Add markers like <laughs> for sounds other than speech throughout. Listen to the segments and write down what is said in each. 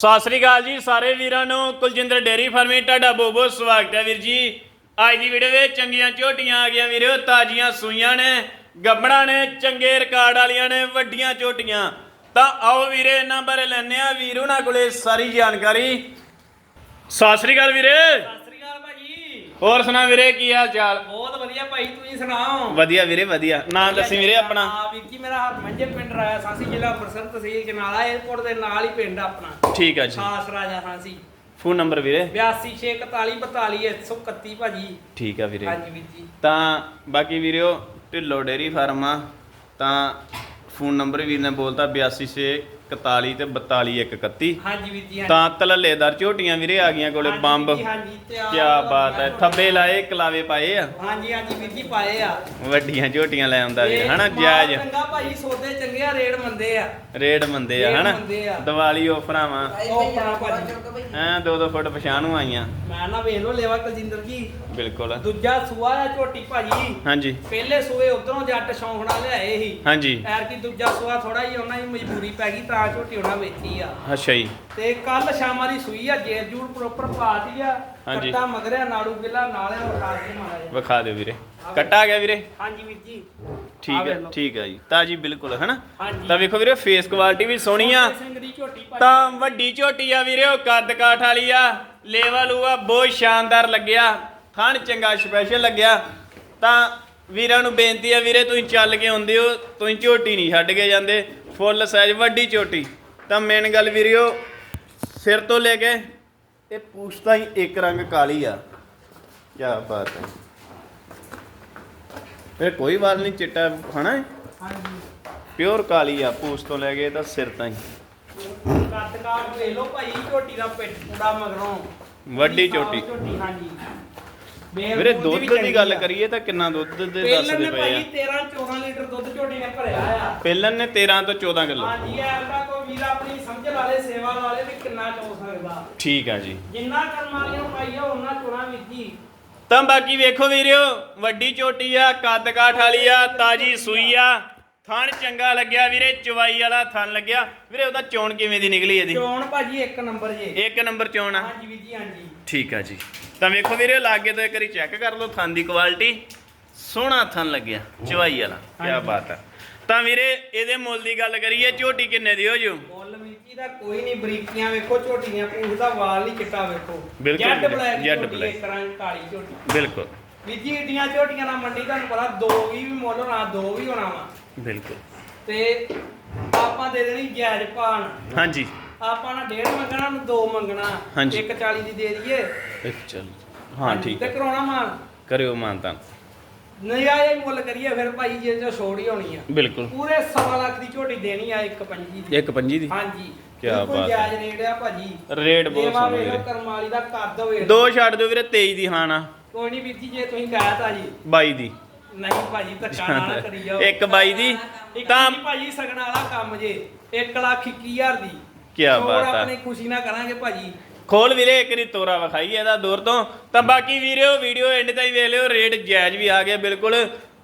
ਸਤਿ ਸ੍ਰੀ ਅਕਾਲ ਜੀ ਸਾਰੇ ਵੀਰਾਂ ਨੂੰ। ਕੁਲਜਿੰਦਰ ਡੇਰੀ ਫਾਰਮਿੰਗ, ਤੁਹਾਡਾ ਬਹੁਤ ਬਹੁਤ ਸਵਾਗਤ ਹੈ ਵੀਰ ਜੀ। ਅੱਜ ਦੀ ਵੀਡੀਓ ਵਿੱਚ ਚੰਗੀਆਂ ਝੋਟੀਆਂ ਆ ਗਈਆਂ ਵੀਰੋ, ਤਾਜ਼ੀਆਂ ਸੂਈਆਂ ਨੇ, ਗੱਬੜਾਂ ਨੇ, ਚੰਗੇ ਰਿਕਾਰਡ ਵਾਲੀਆਂ ਨੇ, ਵੱਡੀਆਂ ਝੋਟੀਆਂ। ਤਾਂ ਆਓ ਵੀਰੇ, ਇਹਨਾਂ ਬਾਰੇ ਲੈਣੇ ਆ ਵੀਰ ਉਹਨਾਂ ਕੋਲੇ ਸਾਰੀ ਜਾਣਕਾਰੀ। ਸਤਿ ਸ੍ਰੀ ਅਕਾਲ ਵੀਰੇ ਸਤਿ ਸ੍ਰੀ ਅਕਾਲ ਭਾਜੀ ਹੋਰ ਸੁਣਾ ਵੀਰੇ ਕੀ ਹਾਲ ਚਾਲ? ਬਹੁਤ ਵਧੀਆ ਭਾਈ ਤੁਸੀਂ ਸੁਣਾਓ? ਵਧੀਆ ਵੀਰੇ ਵਧੀਆ। ਨਾਮ ਦੱਸੀ ਵੀਰੇ ਆਪਣਾ। ਹਾਂ ਵੀਰ ਜੀ ਮੇਰਾ ਮੰਝੇ ਪਿੰਡ ਰਾਇਆ ਸਾਂਸੀ ਜ਼ਿਲ੍ਹਾ ਅੰਮ੍ਰਿਤਸਰ ਤਹਿਸੀਲ ਜਨਾਲਾ 에ਅਰਪੋਰਟ ਦੇ ਨਾਲ ਹੀ ਪਿੰਡ ਆਪਣਾ। ਠੀਕ ਆ ਜੀ। ਖਾਸ ਰਾਜਾ ਸਾਂਸੀ। ਫੋਨ ਨੰਬਰ ਵੀਰੇ? 8264422131 ਭਾਜੀ। ਠੀਕ ਆ ਵੀਰੇ। ਹਾਂਜੀ ਵੀਰ ਜੀ। ਤਾਂ ਬਾਕੀ ਵੀਰਿਓ ਢਿੱਲੋ ਡੇਰੀ ਫਾਰਮ ਆ। ਤਾਂ ਫੋਨ ਨੰਬਰ ਵੀਰ ਨੇ ਬੋਲਤਾ 82 41 ਤੇ 42 131 ਹਾਂਜੀ ਵੀਰ ਜੀ ਤਾਂ ਤਲੱਲੇਦਾਰ ਝੋਟੀਆਂ ਵੀਰੇ ਆ ਗਈਆਂ ਕੋਲੇ ਬੰਬ। ਕੀ ਬਾਤ ਹੈ ਥੱਬੇ ਲਾਏ ਕਲਾਵੇ ਪਾਏ ਆ। ਹਾਂਜੀ ਹਾਂਜੀ ਵੀਰ ਜੀ ਪਾਏ ਆ। ਵੱਡੀਆਂ ਝੋਟੀਆਂ ਲੈ ਆਉਂਦਾ ਵੀਰ ਹਨਾ ਜਾਇਜ਼। ਚੰਗਾ ਭਾਜੀ ਸੌਦੇ ਚੰਗੇ ਆ ਰੇਟ ਮੰਦੇ ਆ। ਰੇਡ ਮੰਦੇ ਆ ਹਨਾ। ਦੀਵਾਲੀ ਆਫਰਾਂ ਵਾ। ਐ ਦੋ ਦੋ ਫੁੱਟ ਪਛਾਣ ਨੂੰ ਆਈਆਂ। ਮੈਂ ਨਾ ਵੇਖ ਲੋ ਲੈਵਾ ਕੁਲਜਿੰਦਰ ਜੀ। ਬਿਲਕੁਲ। ਦੂਜਾ ਸੂਆ ਆ ਝੋਟੀ ਭਾਜੀ। ਹਾਂਜੀ। ਪਹਿਲੇ ਸੂਏ ਉਧਰੋਂ ਜੱਟ ਸ਼ੌਂਕ ਨਾਲ ਲਿਆਏ ਸੀ। ਹਾਂਜੀ। ਐਰ ਕੀ ਦੂਜਾ ਸੂਆ ਥੋੜਾ ਹੀ ਉਹਨਾਂ ਦੀ ਮਜਬੂਰੀ ਪੈ ਗਈ ਤਾਂ ਝੋਟੀ ਉਹਨਾਂ ਵੇਚੀ ਆ। ਅੱਛਾ ਜੀ। ਤੇ ਕੱਲ ਸ਼ਾਮਾਂ ਦੀ ਸੂਈ ਆ ਜੇਰ ਜੂੜ ਪ੍ਰੋਪਰ ਪਾਤੀ ਆ। ਹਾਂਜੀ। ਕੱਟਾ ਮਗਰਿਆ ਨਾੜੂ ਗਿਲਾ ਨਾਲਿਆ ਵਿਖਾ ਕੇ ਮਾਰਾ ਜਿਹਾ। ਵਿਖਾ ਦਿਓ ਵੀਰੇ। ਕੱਟਾ ਗਿਆ ਵੀਰੇ? ਹਾਂਜੀ ਵੀਰ ਜੀ। ਠੀਕ ਹੈ ਲਓ। ਠੀਕ ਹੈ ਜੀ। ਤਾਜੀ ਬਿਲਕੁਲ ਹਨਾ? ਹਾਂਜੀ। ਤਾਂ ਵੇਖੋ ਵੀਰੇ ਫੇਸ ਕੁਆਲਿਟੀ ਵੀ ਸੋਹਣੀ ਆ। ਸੋਹਣੇ ਸਿੰਘ ਦੀ ਝੋਟੀ ਭਾਜੀ। ਤਾਂ ਵੱਡੀ ਝੋਟੀ ਆ ਵੀਰੇ ਉਹ ਕੱਦ ਕਾਠ ਵਾਲੀ ਆ। ਲੇਵਾ ਲੂਆ ਬਹੁਤ ਸ਼ਾਨਦਾਰ ਲੱਗਿਆ। ਥਣ ਚੰਗਾ ਸਪੈਸ਼ਲ ਲੱਗਿਆ। ਤਾਂ ਵੀਰਾਂ ਨੂੰ ਬੇਨਤੀ ਆ ਵੀਰੇ ਤੁਸੀਂ ਚੱਲ ਕੇ ਆਉਂਦੇ ਹੋ ਤੁਸੀਂ ਝੋਟੀ ਨਹੀਂ ਛੱਡ ਕੇ ਜਾਂਦੇ ਫੁੱਲ ਸਾਈਜ਼ ਵੱਡੀ ਝੋਟੀ। ਤਾਂ ਮੇਨ ਗੱਲ ਵੀਰਿਓ ਸਿਰ ਤੋਂ ਲੈ ਕੇ ਇਹ ਪੂਛ ਤਾਂ ਹੀ ਇੱਕ ਰੰਗ ਕਾਲੀ ਆ। ਕੀ ਬਾਤ ਹੈ ਇਹ ਕੋਈ ਵਾਲ ਨਹੀਂ ਚਿੱਟਾ ਹਨਾ ਹਾਂਜੀ। ਪਿਓਰ ਕਾਲੀ ਆ ਪੂਛ ਤੋਂ ਲੈ ਕੇ ਤਾਂ ਸਿਰ ਤਾਂ ਹੀ ਕੱਦ ਕਾਠ ਵੇਖ ਲਓ ਭਾਈ ਝੋਟੀ ਦਾ ਪਿੱਠ ਪੂੜਾ ਮਗਰੋਂ। ਵੱਡੀ ਝੋਟੀ। ਝੋਟੀ ਹਾਂਜੀ। ਵੀਰੇ ਦੁੱਧ ਵੀ ਦੀ ਗੱਲ। ਕਰੀਏ ਤਾਂ ਕਿੰਨਾ ਦੁੱਧ ਦੇ ਪਹਿਲਾਂ ਦੱਸਦੇ ਨੇ ਪਏ ਭਾਈ ਆ 13 14 ਲੀਟਰ ਦੁੱਧ ਝੋਟੀ ਨੇ ਭਰਿਆ ਆ। ਪਹਿਲਨ ਨੇ 13 ਤੋਂ 14 ਕਿਲੋ। ਹਾਂਜੀ ਐਲਦਾ ਕੋ ਵੀਰ ਆਪਣੀ ਸਮਝ ਵਾਲੇ ਸੇਵਾ ਵਾਲੇ ਵੀ ਕਿੰਨਾ ਚੋ ਸਕਦਾ। ਠੀਕ ਆ ਜੀ। ਜਿੰਨਾ ਕਰਮ ਵਾਲੀਆਂ ਪਾਈਆ ਉਹਨਾਂ ਚੋਣਾ ਜੀ। ਤਾਂ ਬਾਕੀ ਵੇਖੋ ਵੀਰਿਓ ਵੱਡੀ ਝੋਟੀ ਆ ਕੱਦ ਕਾਠ ਵਾਲੀ ਆ ਤਾਜੀ ਸੂਈ ਆ। ਥਣ ਚੰਗਾ ਲੱਗਿਆ ਵੀਰੇ ਚਵਾਈ ਵਾਲਾ ਥਣ ਲੱਗਿਆ। ਵੀਰੇ ਉਹਦਾ ਚੋਣ ਕਿਵੇਂ ਦੀ ਨਿਕਲੀ ਇਹਦੀ? ਚੋਣ ਭਾਜੀ ਇੱਕ ਨੰਬਰ ਜੇ। ਇੱਕ ਨੰਬਰ ਚੋਣ ਆ। ਹਾਂਜੀ ਵੀਰ ਜੀ ਹਾਂਜੀ। ਠੀਕ ਆ ਜੀ। ਤਾਂ ਵੇਖੋ ਵੀਰੇ ਲਾਗੇ ਤੋਂ ਇੱਕ ਵਾਰੀ ਚੈੱਕ ਕਰ ਲਓ ਥਣ ਦੀ ਕੁਆਲਿਟੀ ਸੋਹਣਾ ਥਣ ਲੱਗਿਆ ਚਵਾਈ ਵਾਲਾ ਕੀ। ਬਾਤ ਹੈ ਤਾਂ ਵੀਰੇ ਇਹਦੇ ਮੁੱਲ ਦੀ ਗੱਲ ਕਰੀਏ ਝੋਟੀ ਕਿੰਨੇ ਦੀ ਹੋ ਜੂ? ਮੁੱਲ ਜੀ ਦਾ ਕੋਈ ਨਹੀਂ ਬਰੀਕੀਆਂ ਵੇਖੋ ਝੋਟੀਆਂ ਪੂਛ ਦਾ ਵਾਲ ਨਹੀਂ ਚਿੱਟਾ ਵੇਖੋ। ਬਿਲਕੁਲ ਜੈਡ ਬਲੈਕ ਜੈਡ ਝੋਟੀ ਬਲੈਕ। ਇੱਕ ਰੰਗ ਕਾਲੀ ਝੋਟੀ। ਬਿਲਕੁਲ। ਵੀਰ ਜੀ ਏਡੀਆਂ ਝੋਟੀਆਂ ਨਾਲ ਮੰਡੀ ਤੁਹਾਨੂੰ ਪਤਾ ਦੋ ਵੀ ਵੀ ਮੁੱਲ ਹੋਣਾ ਦੋ ਵੀ ਹੋਣਾ ਵਾ। ਬਿਲਕੁਲ। ਤੇ ਆਪਾਂ ਦੇ ਦੇਣੀ ਜਾਇਜ਼ ਭਾਣ। ਹਾਂਜੀ। ਆਪਾਂ ਨਾ ਡੇਢ ਮੰਗਣਾ ਨੂੰ ਦੋ ਮੰਗਣਾ। ਹਾਂਜੀ। 140 ਦੀ ਦੇ ਦਈਏ। ਇਹ ਚੱਲ। ਹਾਂ ਠੀਕ ਤੇ ਹੈ। ਕਰਾਉਣਾ ਮਾਨ ਕਰਿਓ ਮਾਨਤਾ। ਨਹੀਂ ਆਏ ਮੁੱਲ ਕਰੀਏ ਫਿਰ ਭਾਈ ਜੇ ਜੋ ਛੋੜ ਹੀ ਹੋਣੀ ਆ। ਬਿਲਕੁਲ। ਪੂਰੇ ਸਵਾ ਲੱਖ ਦੀ ਝੋਟੀ ਦੇਣੀ ਆ ਇੱਕ ਪੰਜੀ ਦੀ। ਇੱਕ ਪੰਜੀ ਦੀ? ਹਾਂਜੀ। ਕਿਆ ਬਿਲਕੁਲ ਬਾਤ ਹੈ। ਜਾਇਜ਼ ਰੇਟ ਆ ਭਾਜੀ। ਰੇਟ ਬਹੁਤ ਦੇਵਾ ਸੋਹਣਾ ਵੇਖੋ ਵੀਰੇ। ਕਰਮਾਲੀ ਦਾ ਕੱਦ ਵੇਖ ਦੋ ਛੱਡ ਦਿਓ ਵੀਰੇ 23 ਦੀ ਹਾਂ ਨਾ। ਕੋਈ ਨਹੀਂ ਵੀਰ ਜੀ ਜੇ ਤੁਸੀਂ ਕਹਿਤਾ ਜੀ। 22 ਦੀ। ਨਹੀਂ ਭਾਜੀ ਧੱਕਾ ਨਾ ਕਰੀ ਜਾਓ। ਇੱਕ 22 ਦੀ। ਇੱਕ ਤਾਂ ਭਾਜੀ ਸਗਣ ਵਾਲਾ ਕੰਮ ਜੇ। 1 ਲੱਖ 21000 ਦੀ। ਛੋੜ ਬਾਤ ਆ। ਆਪਣੀ ਖੁਸ਼ੀ ਨਾਲ ਕਰਾਂਗੇ ਭਾਜੀ। ਖੋਲ ਵੀਰੇ ਇੱਕ ਰੀ ਤੋਰਾ ਵਿਖਾਈ ਇਹਦਾ ਦੂਰ ਤੋਂ। ਤਾਂ ਬਾਕੀ ਵੀਰਿਓ ਵੀਡੀਓ ਐਂਡ ਤਾਈਂ ਵੇਖ ਲਿਓ ਰੇਟ ਜਾਇਜ਼ ਵੀ ਆ ਗਿਆ ਬਿਲਕੁਲ।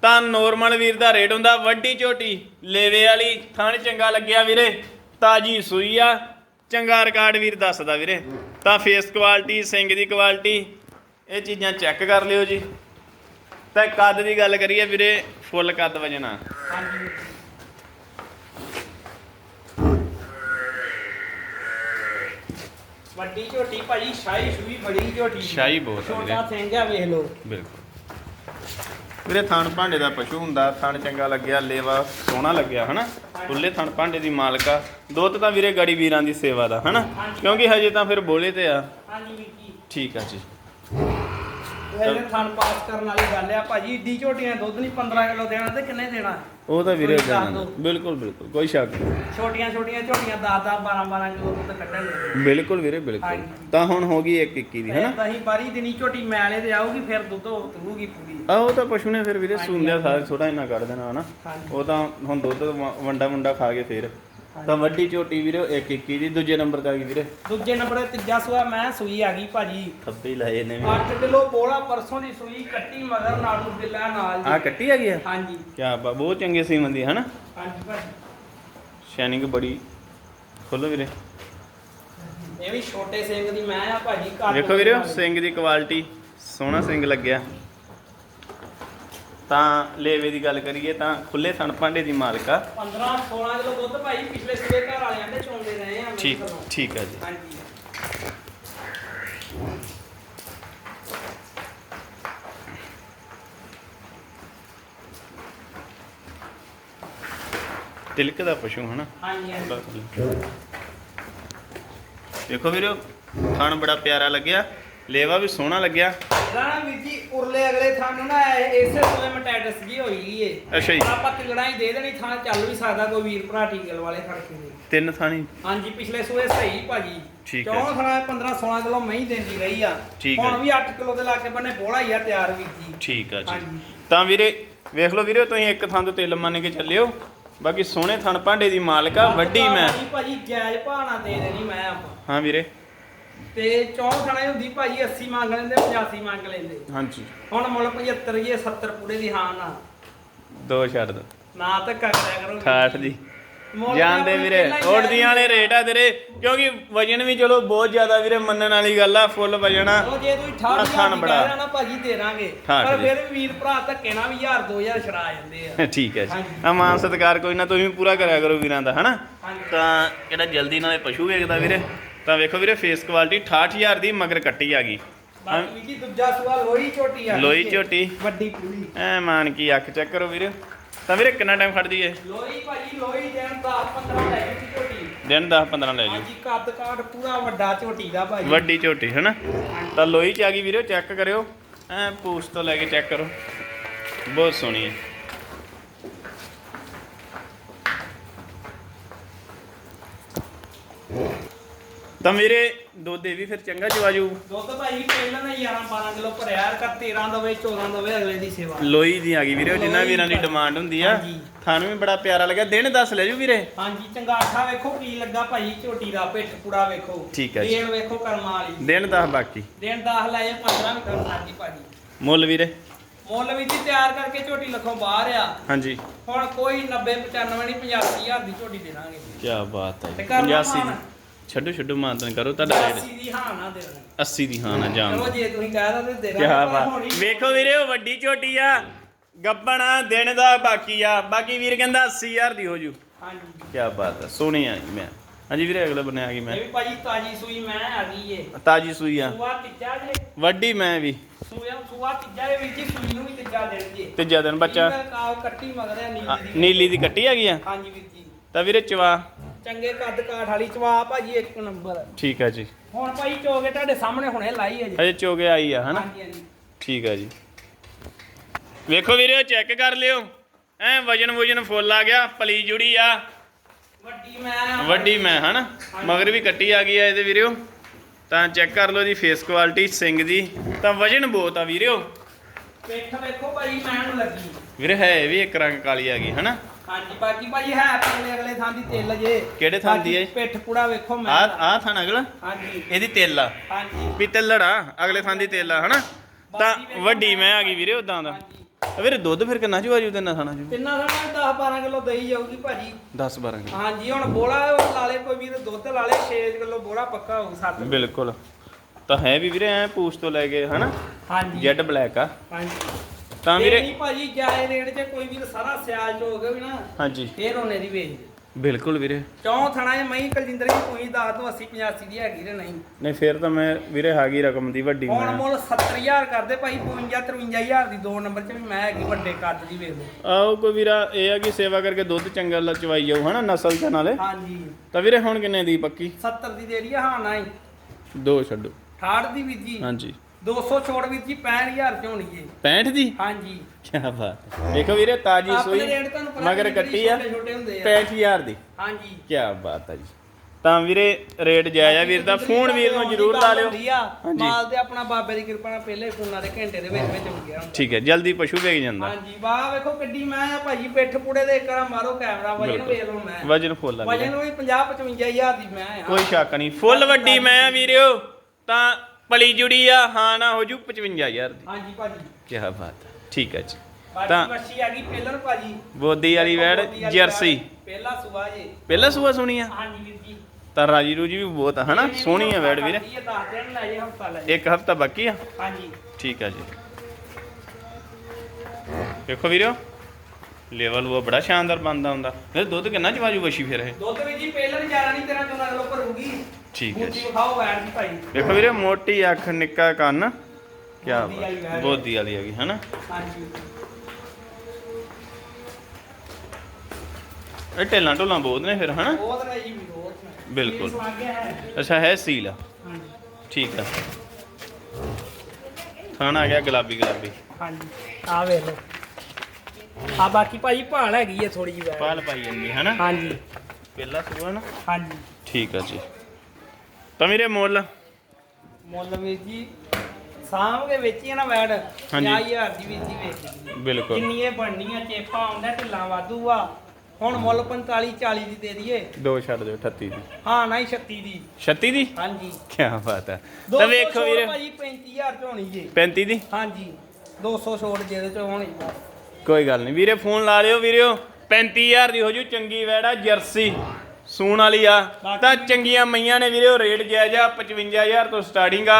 ਤਾਂ ਨੋਰਮਲ ਵੀਰ ਦਾ ਰੇਟ ਹੁੰਦਾ ਵੱਡੀ ਝੋਟੀ ਲੇਵੇ ਵਾਲੀ ਥਣ ਚੰਗਾ ਲੱਗਿਆ ਵੀਰੇ। ਤਾਜੀ ਸੂਈ ਆ। ਚੰਗਾ ਰਿਕਾਰਡ ਵੀਰ ਦੱਸਦਾ ਵੀਰੇ। ਤਾਂ ਫੇਸ ਕੁਆਲਿਟੀ ਸਿੰਘ ਦੀ ਕੁਆਲਿਟੀ ਇਹ ਚੀਜ਼ਾਂ ਚੈੱਕ ਕਰ ਲਿਓ ਜੀ। ਤਾਂ ਕੱਦ ਦੀ ਗੱਲ ਕਰੀਏ ਵੀਰੇ ਫੁੱਲ ਕੱਦ ਵਜਣਾ। ਹਾਂਜੀ ਵੀਰ ਜੀ। ਵੱਡੀ ਝੋਟੀ ਭਾਜੀ ਸ਼ਾਹੀ ਸ਼ੂਈ ਬੜੀ ਝੋਟੀ ਸ਼ਾਹੀ ਬਹੁਤ ਆ ਵੀਰੇ। ਛੋਟਾ ਸਿੰਘ ਆ ਵੇਖ ਲਓ। ਬਿਲਕੁਲ। ਵੀਰੇ ਥਣ ਭਾਂਡੇ ਦਾ ਪਸ਼ੂ ਹੁੰਦਾ ਥਣ ਚੰਗਾ ਲੱਗਿਆ ਲੇਵਾ ਸੋਹਣਾ ਲੱਗਿਆ ਹਨਾ? ਖੁੱਲੇ ਥਣ ਭਾਂਡੇ ਦੀ ਮਾਲਕਾ। ਦੁੱਧ ਤਾਂ ਵੀਰੇ ਗੜੀ ਵੀਰਾਂ ਦੀ ਸੇਵਾ ਦਾ ਹਨਾ? ਕਿਉਂਕਿ ਹਜੇ ਤਾਂ ਫਿਰ ਬੋਲੇ ਤੇ ਆ। ਹਾਂਜੀ ਵੀਰ ਜੀ। ਠੀਕ ਆ ਜੀ। ਇਹਨੇ ਥਣ ਪਾਸ ਕਰਨ ਵਾਲੀ ਗੱਲ ਆ ਭਾਜੀ ਏਡੀ ਝੋਟੀਆਂ ਦੁੱਧ ਨਹੀਂ 15 ਕਿਲੋ ਦੇਣਾ ਤੇ ਕਿੰਨੇ ਦੇਣਾ? ਉਹ ਤਾਂ ਵੀਰੇ ਕੋਈ ਦੱਸ ਜਾਣਦਾ ਦਿਓ। ਬਿਲਕੁਲ ਬਿਲਕੁਲ ਕੋਈ ਸ਼ੱਕ ਨਹੀਂ। ਛੋਟੀਆਂ ਛੋਟੀਆਂ ਝੋਟੀਆਂ 10 10 12 12 ਕਿਲੋ ਦੁੱਧ ਕੱਢਣ ਦੇ ਬਿਲਕੁਲ ਵੀਰੇ ਬਿਲਕੁਲ। ਹਾਂਜੀ। ਤਾਂ ਹੁਣ ਹੋ ਗਈ ਇੱਕ ਇੱਕੀ ਦੀ ਹਨਾ? ਦਹੀਂ ਬਾਰੀ ਦਿਨੀ ਝੋਟੀ ਮੈਲੇ ਤੇ ਆਊਗੀ ਫਿਰ ਦੁੱਧ ਉਤਰੂਗੀ ਪੂਰੀ। ਆ ਉਹ ਤਾਂ ਪਸ਼ੂ ਨੇ ਫਿਰ ਵੀਰੇ ਹਾਂਜੀ, ਸੁੰਦਿਆ ਹਾਂਜੀ। ਸਾਰਾ ਥੋੜਾ ਇੰਨਾ ਕੱਢ ਦੇਣਾ ਹਨਾ? ਹਾਂਜੀ। ਉਹ ਤਾਂ ਹੁਣ ਦੁੱਧ ਵ- ਵੰਡਾ ਮੁੰਡਾ ਖਾ ਕੇ ਫਿਰ। ਤਾਂ ਵੱਡੀ ਝੋਟੀ ਵੀਰੇ ਇੱਕ ਇੱਕੀ ਦੀ ਦੂਜੇ ਨੰਬਰ ਤੇ ਆ ਗਈ ਵੀਰੇ। ਦੂਜੇ ਨੰਬਰ ਤੇ ਤੀਜਾ ਸੂਆ ਮੈਂ ਸੂਈ ਆ ਗਈ ਭਾਜੀ। ਖੱਬੇ ਲਾਏ ਨੇ 8 ਕਿਲੋ ਬੋਲਾ ਪਰਸੋਂ ਦੀ ਸੂਈ ਕੱਟੀ ਮਗਰ ਨਾੜੂ ਦਿੱਲਾ ਨਾਲ ਆ ਜੀ ਕੱਟੀ ਆ? ਗਿਆ ਹਾਂਜੀ। ਕਿਆ ਬਾ ਬਹੁਤ ਚੰਗੇ ਸੀਮਨ ਦੀ ਹਨਾ? ਹਾਂਜੀ ਭਾਜੀ। ਸ਼ਾਈਨਿੰਗ ਬੜੀ ਖੋਲੋ ਵੀਰੇ। ਇਹ ਵੀ ਛੋਟੇ ਸਿੰਘ ਦੀ ਮੈਂ ਆ ਭਾਜੀ ਵੇਖੋ ਵੀਰੇ। ਸਿੰਘ ਦੀ ਕੁਆਲਿਟੀ ਸੋਹਣਾ ਸਿੰਘ ਲੱਗਿਆ। ਤਾਂ ਲੇਵੇ ਦੀ ਗੱਲ ਕਰੀਏ ਤਾਂ ਖੁੱਲੇ ਥਣ ਭਾਂਡੇ ਦੀ ਮਾਲਕਾ 15 16 ਕਿਲੋ ਦੁੱਧ ਭਾਈ ਪਿਛਲੇ ਸੂਏ ਘਰ ਵਾਲਿਆਂ ਦੇ ਚੋਂਦੇ ਰਹੇ ਆ। ਠੀਕ। ਠੀਕ ਹੈ ਜੀ। ਹਾਂਜੀ। ਤਿਲਕ ਦਾ ਪਸ਼ੂ ਹਨਾ? ਹਾਂਜੀ ਹਾਂਜੀ। ਵੇਖੋ ਵੀਰੇ ਥਣ ਬੜਾ ਪਿਆਰਾ ਲੱਗਿਆ। ਲੇਵਾ ਵੀ ਸੋਹਣਾ ਲੱਗਿਆ। ਨਾ ਵੀਰ ਜੀ ਉਰਲੇ ਅਗਲੇ ਥਾਂ ਨੂੰ ਨਾ ਇਹ- ਇਸੇ ਸੂਏ ਮਟੈਟਸ ਜੀ ਹੋਈ ਗਈ ਏ। ਅੱਛਾ ਜੀ। ਆਪਾਂ ਤਿਲੜਾ ਹੀ ਦੇ ਦੇਣੀ ਥਾਂ ਚੱਲ ਵੀ ਸਕਦਾ ਕੋਈ ਵੀਰ ਭਰਾ ਟੀਕਲ ਵਾਲੇ ਖੜਕੇ ਦੇ। ਤਿੰਨ ਥਾਣੀ। ਹਾਂਜੀ ਪਿਛਲੇ ਸੂਏ ਸਹੀ ਭਾਜੀ। ਠੀਕ ਹੈ। ਚੌਂ। ਥਣਾ 15 16 ਕਿਲੋ ਮਹੀਂ ਦਿੰਦੀ ਰਹੀ ਆ। ਠੀਕ ਹੈ। ਹੁਣ। ਵੀ 8 ਕਿਲੋ ਦੇ ਲਾਗੇ ਬੰਨੇ ਬੋਲਾ ਹੀ ਆ ਤਿਆਰ ਵੀਰ ਜੀ। ਠੀਕ ਆ ਜੀ। ਹਾਂਜੀ। ਤਾਂ ਵੀਰੇ ਵੇਖ ਲਓ ਵੀਰੇ ਤੁਸੀਂ ਇੱਕ ਥਾਂ ਤੋਂ ਤਿਲ ਮੰਨ ਕੇ ਚੱਲਿਓ। ਬਾਕੀ ਸੋਹਣੇ ਥਣ ਭਾਂਡੇ ਦੀ ਮਾਲਕਾ ਵੱਡੀ ਮੈਂ। ਭਾਜੀ ਜਾਇਜ਼ ਭਾਣਾ ਦੇ ਦੇਣੀ ਮੈਂ ਆਪਾਂ। ਹਾਂ ਵੀਰੇ। ਤੇ ਚੌਂ ਥਣਾ ਹੁੰਦੀ ਭਾਜੀ 80 ਮੰਗ ਲੈਂਦੇ 85 ਮੰਗ ਲੈਂਦੇ। ਹਾਂਜੀ। ਹੁਣ ਮੁੱਲ 75 ਜੀ 70 ਪੂਰੇ ਦੀ ਹਾਂ ਨਾ ਦੋ ਛੱਡ ਦੋ। ਨਾ ਧੱਕਾ ਕਰਿਆ ਕਰੋ। ਵੀਰ 68 ਦੀ ਮੁੱਲ ਜਾਣਦੇ ਵੀਰੇ ਪਹਿਲਾਂ ਹੀ ਉੜਦੀਆਂ ਵਾਲੇ ਰੇਟ ਆ ਤੇਰੇ ਕਿਉਂਕਿ ਵਜਨ ਵੀ ਚਲੋ ਬਹੁਤ ਜ਼ਿਆਦਾ ਵੀਰੇ ਮੰਨਣ ਵਾਲੀ ਗੱਲ ਆ ਫੁੱਲ ਵਜਨ ਆ। ਉਹ ਜੇ ਤੁਸੀਂ ਆਹ 68 ਥਣ ਦੀ ਬੜਾ। ਕਹਿ ਰਹੇ ਨਾ ਭਾਜੀ ਦੇ ਦਾਂਗੇ ਪਰ ਜੀ। ਫਿਰ ਵੀ ਵੀਰ ਭਰਾ ਧੱਕੇ ਨਾਲ ਵੀ 1000 2000 ਛੜਾ ਜਾਂਦੇ ਆ। <laughs> ਠੀਕ ਹੈ ਜੀ। ਹਾਂਜੀ। ਆ ਮਾਨ ਸਤਿਕਾਰ ਕੋਈ ਨਾ ਤੁਸੀਂ ਪੂਰਾ ਕਰਿਆ ਕਰੋ ਵੀਰਾਂ ਦਾ ਹਨਾ? ਹਾਂਜੀ। ਤਾਂ ਕਿਹੜਾ ਜਲਦੀ ਨਾਲੇ ਪਸ਼ੂ ਵੇਖਦਾ ਵੀਰੇ। ਤਾਂ ਵੇਖੋ ਵੀਰੇ ਫੇਸ ਕੁਆਲਿਟੀ 68000 ਦੀ ਮਗਰ ਕੱਟੀ ਆ ਗਈ। ਬਾਕੀ ਵੀਰ ਜੀ ਦੂਜਾ ਸਵਾਲ ਲੋਈ ਝੋਟੀ ਆ ਲੋਈ ਝੋਟੀ ਵੱਡੀ ਪੂਰੀ। ਐ ਮਾਨ ਕੀ ਅੱਖ ਚੈੱਕ ਕਰੋ ਵੀਰੇ। ਤਾਂ ਵੀਰੇ ਕਿੰਨਾ ਟਾਈਮ ਖੜਦੀ ਏ? ਲੋਈ ਭਾਜੀ ਲੋਈ ਦੇਣ ਦਾ 15 ਲੈ ਗਈ ਝੋਟੀ ਦਿਨ 10 15 ਲੈ ਜੂ ਹਾਂਜੀ ਕੱਦ ਕਾਠ ਪੂਰਾ ਵੱਡਾ ਝੋਟੀ ਦਾ ਭਾਜੀ। ਵੱਡੀ ਝੋਟੀ ਹਨਾ? ਤਾਂ ਲੋਈ ਚ ਆ ਗਈ ਵੀਰੇ ਚੈੱਕ ਕਰਿਓ। ਐ ਪੂਛ ਤੋਂ ਲੈ ਕੇ ਚੈੱਕ ਕਰੋ। ਬਹੁਤ ਸੋਹਣੀ ਹੈ ਤਾਂ ਵੀਰੇ ਦੁੱਧ ਇਹ ਵੀ ਫਿਰ ਚੰਗਾ ਜਵਾਜੂ ਦੁੱਧ ਭਾਜੀ ਪਹਿਲਾਂ ਨਾ 11 12 ਕਿਲੋ ਭਰਿਆ ਕਰ 13 ਦਵੇ 14 ਦਵੇ ਅਗਲੇ ਦੀ ਸੇਵਾ। ਲੋਈ ਦੀ ਆ ਗਈ ਵੀਰੇ ਉਹ ਜਿੰਨਾ ਵੀਰਾਂ ਦੀ। ਡਿਮਾਂਡ ਹੁੰਦੀ ਆ। ਤੁਹਾਨੂੰ ਵੀ ਬੜਾ ਪਿਆਰਾ ਲੱਗਿਆ। ਦਿਨ ਦੱਸ ਲੈ ਜੂ ਵੀਰੇ। ਹਾਂਜੀ ਚੰਗਾਠਾ ਵੇਖੋ ਕੀ ਲੱਗਾ ਭਾਜੀ ਝੋਟੀ ਦਾ ਪਿੱਠ ਪੂੜਾ ਵੇਖੋ। ਠੀਕ ਹੈ ਜੀ। ਦੇਣ ਵੇਖੋ ਕਰਮਾਂ ਵਾਲੀ। ਦਿਨ ਦੱਸ ਬਾਕੀ। ਦੇਣ 10 ਲਾਏ 15 ਵੀ ਕਰ ਸਾਜੀ ਭਾਜੀ ਮੁੱਲ ਵੀਰੇ। ਮੁੱਲ ਵੀ ਜੀ ਤਿਆਰ ਕਰਕੇ ਝੋਟੀ ਲੱਖੋਂ ਬਾਹਰ ਆ। ਹਾਂਜੀ। ਹੁਣ ਕੋਈ 90 95 ਨਹੀਂ 85000 ਦੀ ਝੋਟੀ ਦੇ ਦਾਂਗੇ। ਕੀ ਬਾਤ ਹੈ ਤੇ ਕਰ ਲਓ 85 ਦੀ। ਮਾਣ। ਛੱਡੋ ਛੱਡੋ ਮਾਨਤਨ ਕਰੋ ਤੁਹਾਡਾ ਰੇਟ 80 ਦੀ ਹਾਂ ਨਾ ਦੇ ਦਾਂਗੇ 80 ਦੀ ਹਾਂ ਨਾ ਜਾਣ ਚਲੋ ਜੇ ਤੁਸੀਂ ਕਹਿ ਦੋ ਤੇ ਦੇ ਕੀ ਦਾਂਗੇ ਪਰ ਬਾਤ। ਹੋਣੀ- ਵੇਖੋ ਵੀਰੇ ਉਹ ਵੱਡੀ ਝੋਟੀ ਆ ਗੱਬਣਾ ਦਿਨ ਦਾ ਬਾਕੀ ਆ। ਬਾਕੀ ਵੀਰ ਕਹਿੰਦਾ 80000 ਦੀ ਹੋ ਜੂ। ਹਾਂਜੀ। ਕੀ ਬਾਤ ਹੈ ਸੋਹਣੀ ਆ ਜੀ ਮੈਂ। ਹਾਂਜੀ ਵੀਰੇ ਅਗਲੇ ਬੰਨੇ ਆ ਗਈ ਮੈਂ? ਇਹ ਵੀ ਭਾਜੀ ਤਾਜੀ ਸੂਈ ਮੈਂ ਆ ਗਈ ਏ। ਤਾਜੀ ਸੂਈ ਆ। ਸੂਆ ਤੀਜਾ ਜੇ। ਵੱਡੀ ਮੈਂ ਵੀ। ਸੂਆ ਸੂਆ ਤੀਜਾ ਦੇ ਵਿੱਚ ਹੀ ਸੂਈ ਨੂੰ ਵੀ ਤੀਜਾ ਦੇਣ ਜੇ ਤੀਜਾ ਦਿਨ ਬੱਚਾ। ਇਹਦਾ ਕੱਟੀ ਮਗਰਿਆ ਆ, ਨੀਲੀ ਦੀ। ਨੀਲੀ ਦੀ ਕੱਟੀ ਹੈਗੀ ਆ? ਹਾਂਜੀ ਵੀਰ ਜੀ। ਤਾਂ ਵੀਰੇ ਚਵਾ। ਚੰਗੇ ਕੱਦ ਕਾਠ ਵਾਲੀ ਚਵਾ ਭਾਜੀ ਇੱਕ ਨੰਬਰ। ਠੀਕ ਆ ਜੀ। ਹੁਣ ਭਾਈ ਚੋਗੇ ਤੁਹਾਡੇ ਸਾਹਮਣੇ ਹੁਣੇ ਲਾਈ ਹੈ ਜੀ। ਅਜੇ ਚੋਗੇ ਆਈ ਆ ਹਨਾ? ਹਾਂਜੀ ਹਾਂਜੀ। ਠੀਕ ਆ ਜੀ। ਵੇਖੋ ਵੀਰੇ ਚੈੱਕ ਕਰ ਲਿਓ। ਐ ਵਜਨ ਵਜਨ ਫੁੱਲ ਆ ਗਿਆ ਪਲੀ ਜੁੜੀ ਆ। ਵੱਡੀ ਮੈਂ ਵੱਡੀ ਮੈਂ ਹਨਾ? ਮਗਰ ਵੀ ਕੱਟੀ ਆ ਗਈ ਆ ਇਹਦੇ ਵੀਰਿਓ। ਤਾਂ ਚੈੱਕ ਕਰ ਲਓ ਦੀ ਫੇਸ ਕੁਆਲਿਟੀ ਸਿੰਘ ਦੀ। ਤਾਂ ਵਜਨ ਬਹੁਤ ਆ ਵੀਰਿਓ। ਪਿੱਠ ਵੇਖੋ ਭਾਈ ਮੈਂ ਨੂੰ ਲੱਗੀ। ਵੀਰੇ ਹੈ ਵੀ ਇੱਕ ਰੰਗ ਕਾਲੀ ਆ ਗਈ ਹਨਾ? ਹਾਂਜੀ ਬਾਕੀ ਭਾਜੀ ਹੈ ਪਰਲੇ ਅਗਲੇ ਥਾਂ ਦੀ ਤਿੱਲ ਜੇ। ਕਿਹੜੇ ਥਾਂ ਦੀ ਹੈ? ਬਾਕੀ ਪਿੱਠ ਪੂੜਾ ਵੇਖੋ ਮੈਂ। ਆ ਆ ਥਾਂ ਅਗਲਾ? ਹਾਂਜੀ। ਇਹਦੀ ਤੇਲ ਆ। ਹਾਂਜੀ। ਵੀ ਤੇਲੜਾ ਅਗਲੇ ਥਾਂ ਦੀ ਤੇਲ ਆ ਹਨਾ? ਤਾਂ ਵੱਡੀ ਮੈਂ ਆ ਗਈ ਵੀਰੇ ਉਦਾਂ ਦਾ। ਹਾਂਜੀ। ਤਾਂ ਵੀਰੇ ਦੁੱਧ ਫਿਰ ਕਿੰਨਾ ਜੀ ਵਾਜੂ ਦਿੰਨਾ ਥਾਣਾ ਜੀ ਤਿੰਨਾਂ ਸਾਲਾਂ 10 12 ਕਿਲੋ ਦਈ ਜਾਊਗੀ ਭਾਜੀ। 10 12 ਕਿਲੋ। ਹਾਂਜੀ ਹੁਣ ਬੋਲਾ ਉਹ ਲਾ ਲੇ ਕੋਈ ਵੀ ਤੇ ਦੁੱਧ ਲਾ ਲੇ 6 ਕਿਲੋ ਬੋਲਾ ਪੱਕਾ ਹੋਊ 7 ਬਿਲਕੁਲ। ਤਾਂ ਹੈ ਵੀ ਵੀਰੇ ਐ ਪੂਛ ਤੋਂ ਲੈ ਕੇ ਹਨਾ? ਹਾਂਜੀ। ਜੈਡ ਬਲੈਕ ਆ। ਹਾਂਜੀ। ਤਾਂ ਵੀਰੇ ਵੀਰੇ ਭਾਜੀ ਜਾਏ ਰੇਟ 'ਚ ਕੋਈ ਵੀ ਸਾਰਾ ਸਿਆਲ 'ਚ ਹੋ ਗਿਆ ਵੀ ਨਾ ਹਾਂਜੀ। ਫੇਰ ਉਹਨੇ ਦੀ ਵੇਚ ਦੇ ਬਿਲਕੁਲ ਵੀਰੇ। ਚੌਂ ਥਣਾ 'ਚ ਮਈ ਕਲਜਿੰਦਰ ਦੀ ਕੋਈ ਦੱਸ ਦੋ 80 85 ਦੀ ਹੈਗੀ ਤੇ ਨਹੀਂ। ਨਹੀਂ ਫਿਰ ਤਾਂ ਮੈਂ ਵੀਰੇ ਹਾਗੀ ਰਕਮ ਦੀ ਵੱਡੀ ਹੁਣ ਮੈਂ। ਮੁੱਲ 70000 ਕਰਦੇ ਭਾਈ 52 53000 ਦੀ ਦੋ ਨੰਬਰ 'ਚ ਵੀ ਮੈਂ ਹੈਗੀ ਵੱਡੇ ਕੱਦ ਦੀ ਵੇਖ ਲਓ। ਆਓ ਕੋਈ ਵੀਰਾ ਇਹ ਆ ਕਿ ਸੇਵਾ ਕਰਕੇ ਦੁੱਧ ਚੰਗਾ ਲ ਚਵਾਈ ਜਾਊ ਹਨਾ ਨਸਲ ਚ ਨਾਲੇ। ਹਾਂਜੀ। ਤਾਂ ਵੀਰੇ ਹੁਣ ਕਿੰਨੇ ਦੀ ਪੱਕੀ? 70 ਦੀ ਦੇ ਰਹੀ ਆ ਹਾਂ ਨਾ ਹੀ ਦੋ ਛੱਡੋ। 68 ਦੀ ਵੀਰ ਜੀ। ਹਾਂਜੀ। 200 ਛੋੜ ਵੀਰ ਜੀ 65000 ਚ ਹੋਣੀ ਏ। 65 ਦੀ? ਹਾਂਜੀ। ਕੀ ਬਾਤ ਹੈ। ਦੇਖੋ ਵੀਰੇ ਤਾਜੀ ਆਪਣੇ ਸੂਈ ਰੇਟ ਤੁਹਾਨੂੰ ਪਤਾ ਮਗਰ ਕਿੰਨੇ ਕੱਟੀ ਆ ਛੋਟੇ ਛੋਟੇ ਹੁੰਦੇ ਆ। 65000 ਦੀ। ਹਾਂਜੀ। ਕੀ ਬਾਤ ਹੈ ਜੀ। ਤਾਂ ਵੀਰੇ ਰੇਟ ਜਾਇਜ਼ ਆ ਵੀਰ ਦਾ ਫੋਨ ਵੀਰ ਨੂੰ ਜ਼ਰੂਰ ਲਾ ਲਿਓ। ਹੁੰਦੀ ਆ, ਹਾਂਜੀ। ਮਾਲ ਤੇ ਆਪਣਾ ਬਾਬੇ ਦੀ ਕਿਰਪਾ ਨਾਲ ਪਹਿਲੇ ਫੋਨਾਂ ਦੇ ਘੰਟੇ ਦੇ ਵਿੱਚ ਵਿੱਚ ਹੋ ਗਿਆ ਹੁੰਦਾ। ਠੀਕ ਹੈ ਜਲਦੀ ਪਸ਼ੂ ਵੇਚ ਜਾਂਦਾ। ਹਾਂਜੀ ਵਾਹ ਵੇਖੋ ਕਿੱਡੀ ਮੈਂ ਆ ਭਾਜੀ ਪਿੱਠ ਪੂੜੇ ਦੇ ਇੱਕ ਵਾਰ ਮਾਰੋ ਕੈਮਰਾ ਵਜਨ ਬਿਲਕੁਲ। ਵੇਖ ਲਓ ਮੈਂ। ਵਜਨ ਫੁੱਲ ਆ ਵੀਰੇ। ਵਜਨ ਵੀ 50 55000 ਦੀ ਮੈਂ ਆ। ਕੋਈ ਸ਼ੱਕ ਨਹੀਂ ਫੁੱਲ ਵੱਡੀ ਮੈਂ ਆ ਵੀਰਿਓ। ਤਾਂ ਪਲੀ ਜੁੜੀ ਆ ਹਾਂ ਨਾ ਹੋ ਜੂ 55000 ਦੀ। ਹਾਂਜੀ ਭਾਜੀ। ਕੀ ਬਾਤ ਹੈ ਠੀਕ ਹੈ ਜੀ। ਤਾਂ ਮੱਛੀ ਆ ਗਈ ਪਹਿਲਨ ਭਾਜੀ। ਬੋਦੀ ਵਾਲੀ ਵੈੜ ਜਰਸੀ। ਪਹਿਲਾ ਸੁਬਾ ਜੀ। ਪਹਿਲਾ ਸੂਆ ਸੁਣੀ ਆ? ਹਾਂਜੀ ਵੀਰ ਜੀ। ਤਾਂ ਰਾਜੀ ਰੂਜੀ ਵੀ ਬਹੁਤ ਆ ਹਨਾ? ਸੋਹਣੀ ਆ ਵੈੜ ਵੀਰੇ। ਇਹ ਦੱਸ ਦਿਨ ਲੈ ਜੇ ਹਫਤਾ ਲੈ ਜੇ। ਇੱਕ ਹਫਤਾ ਬਾਕੀ ਆ? ਹਾਂਜੀ। ਠੀਕ ਆ ਜੀ। ਦੇਖੋ ਵੀਰੋ ਲੈਵਲ ਉਹ ਬੜਾ ਸ਼ਾਨਦਾਰ ਬੰਦਾ ਹੁੰਦਾ। ਇਹ ਦੁੱਧ ਕਿੰਨਾ ਚਵਾਜੂ ਵਸ਼ੀ ਫਿਰ ਇਹ? ਦੁੱਧ ਵੀ ਜੀ ਪਹਿਲਾਂ ਨਹੀਂ ਜਾਣਾ ਨਹੀਂ ਤੇਰਾ ਚੋਣਾ ਕਿਲੋ ਭਰੂਗੀ ਠੀਕ ਹੈ ਜੀ। ਵਿਖਾਓ ਵੈੜ ਦੀ ਭਾਈ। ਦੇਖੋ ਵੀਰੇ ਮੋਟੀ ਅੱਖ ਨਿੱਕਾ ਕੰਨ। ਕੀ ਵੈੜ। ਬੋਦੀ ਵਾਲੀ ਹੈਗੀ ਹਨਾ ਹਾਂਜੀ। ਇਹ ਢੇਲਾਂ ਢੋਲਾਂ ਬਹੁਤ ਨੇ ਫਿਰ ਹਨਾ ਬਹੁਤ ਨੇ ਜੀ ਬਹੁਤ ਨੇ। ਬਿਲਕੁਲ। ਅੱਛਾ ਹੈ ਸੀਲ। ਆ ਹਾਂਜੀ। ਠੀਕ ਆ ਥਾਣਾ ਆ ਗਿਆ ਗੁਲਾਬੀ ਗੁਲਾਬੀ। ਹਾਂਜੀ। ਆ ਵੇਖ ਲਓ। ਆ ਬਾਕੀ ਭਾਜੀ ਭਾਲ ਹੈਗੀ ਹੈ ਥੋੜੀ ਜਿਹੀ ਪਾਲ ਪਾਈ ਜਾਂਦੀ ਹਨਾ ਹਾਂਜੀ। ਪਹਿਲਾ ਸੂਆ ਨਾ? ਹਾਂਜੀ। ਠੀਕ ਆ ਜੀ। ਤਾਂ ਵੀਰੇ ਮੁੱਲ? ਮੁੱਲ ਵੀਰ ਜੀ ਸਾਂਭ ਕੇ ਵੇਚੀ ਆ ਨਾ ਵੈੜ ਹਾਂਜੀ। 50000 ਦੀ ਵੀਰ ਜੀ ਵੇਚੀ ਬਿਲਕੁਲ। ਜਿੰਨੀ ਇਹ ਬਣਨੀਆਂ ਚੇਪਾ ਆਉਂਦਾ ਢਿੱਲਾਂ ਵਾਧੂ ਆ। ਹੁਣ ਮੁੱਲ 45 40 ਦੀ ਦੇ ਦਈਏ। ਦੋ ਛੱਡ ਦਿਓ 38 ਦੀ। ਹਾਂ ਨਾ ਹੀ 36 ਦੀ। 36 ਦੀ? ਹਾਂਜੀ। ਕੀ ਬਾਤ ਹੈ। ਤਾਂ ਵੇਖੋ ਵੀਰੇ। ਭਾਜੀ 35000 ਚ ਹੋਣੀ ਜੀ। 35 ਦੀ? ਹਾਂਜੀ। 200 ਛੋੜ ਜਿਹਦੇ ਚ ਹੋਣੀ। ਕੋਈ ਗੱਲ ਨਹੀਂ। ਵੀਰੇ ਫੋਨ ਲਾ ਲਿਓ ਵੀਰਿਓ। 35000 ਦੀ ਹੋ ਜੂ ਚੰਗੀ ਵੈੜਾ ਜਰਸੀ। ਸੂਣ ਵਾਲੀ ਆ। ਤਾਂ ਚੰਗੀਆਂ ਮਈਆਂ ਨੇ ਵੀਰਿਓ ਰੇਟ ਜਾਇਜ਼ ਆ 55000 ਤੋਂ ਸਟਾਰਟਿੰਗ ਆ।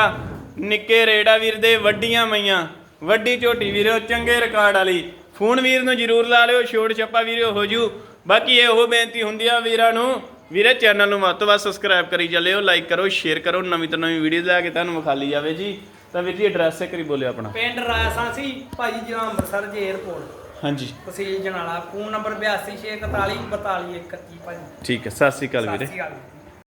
ਨਿੱਕੇ ਰੇਟ ਆ ਵੀਰ ਦੇ, ਵੱਡੀਆਂ ਮਈਆਂ। ਵੱਡੀ ਝੋਟੀ ਵੀਰੋ, ਚੰਗੇ ਰਿਕਾਰਡ ਵਾਲੀ। ਫੋਨ ਵੀਰ ਨੂੰ ਜਰੂਰ ਲਾ ਲਿਓ ਛੋੜ ਛੱਪਾ ਵੀਰਿਓ ਹੋ ਜੂ। ਬਾਕੀ ਇਹੋ ਬੇਨਤੀ ਹੁੰਦੀ ਆ ਵੀਰਾਂ ਨੂੰ। ਵੀਰੇ ਚੈਨਲ ਨੂੰ ਵੱਧ ਤੋਂ ਵੱਧ ਸਬਸਕ੍ਰਾਈਬ ਕਰੀ ਚੱਲਿਓ ਲਾਈਕ ਕਰੋ ਸ਼ੇਅਰ ਕਰੋ। ਨਵੀਂ ਤੋਂ ਨਵੀਂ ਵੀਡੀਓ ਲੈ ਕੇ ਤੁਹਾਨੂੰ ਵਿਖਾਲੀ ਜਾਵੇ ਜੀ। ਤਾਂ ਵੀਰ ਜੀ ਐਡਰੈਸ ਇੱਕ ਵਾਰੀ ਬੋਲਿਓ ਆਪਣਾ। ਪਿੰਡ ਰਾਜਸਾਂ ਸੀ ਭਾਜੀ ਜਿਹੜਾ ਅੰਮ੍ਰਿਤਸਰ ਜੀ 에ਅਰਪੋਰਟ ਹਾਂਜੀ। ਤਹਿਸੀਲ ਜਨਾਲਾ ਫੋਨ ਨੰਬਰ 8264424131 ਭਾਜੀ। ਠੀਕ ਹੈ ਸਤਿ ਸ਼੍ਰੀ ਅਕਾਲ ਵੀਰੇ। ਸਤਿ ਸ਼੍ਰੀ ਅਕਾਲ।